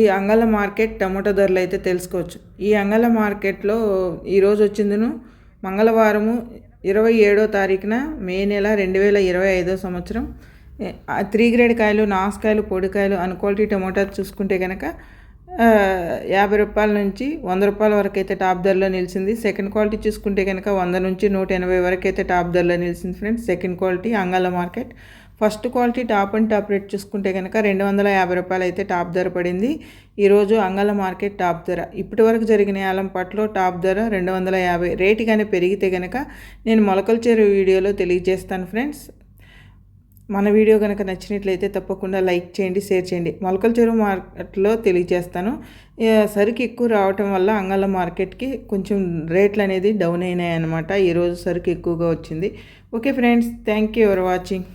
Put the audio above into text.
ఈ అంగళ market tomato ధరలు అయితే తెలుసుకోవచ్చు. ఈ అంగళ మార్కెట్లో ఈరోజు వచ్చిందిను మంగళవారము ఇరవై ఏడో తారీఖున మే నెల రెండు వేల ఇరవై ఐదో సంవత్సరం. త్రీ గ్రేడ్ కాయలు నాసుకాయలు పొడికాయలు అన్ క్వాలిటీ టమాటా చూసుకుంటే కనుక యాభై రూపాయల నుంచి వంద రూపాయల వరకు అయితే టాప్ ధరలో నిలిచింది. సెకండ్ క్వాలిటీ చూసుకుంటే కనుక వంద నుంచి నూట ఎనభై వరకు అయితే టాప్ ధరలో నిలిచింది friends. Second quality అంగళ market. First quality top and top rate చూసుకుంటే కనుక రెండు వందల యాభై రూపాయలు అయితే టాప్ ధర పడింది. ఈరోజు అంగళ మార్కెట్ టాప్ ధర. ఇప్పటి వరకు జరిగిన ఆలంపాట్లో టాప్ ధర రెండు వందల యాభై. రేటు కానీ పెరిగితే కనుక నేను మొలకల చేరు వీడియోలో తెలియజేస్తాను ఫ్రెండ్స్. మన వీడియో కనుక నచ్చినట్లయితే తప్పకుండా లైక్ చేయండి షేర్ చేయండి. మొలకల చెరువు మార్కెట్లో తెలియజేస్తాను. సరుకు ఎక్కువ రావటం వల్ల అంగళ్ళ మార్కెట్కి కొంచెం రేట్లు అనేది డౌన్ అయినాయి అనమాట ఈరోజు సరుకు ఎక్కువగా వచ్చింది. Okay friends thank you for watching.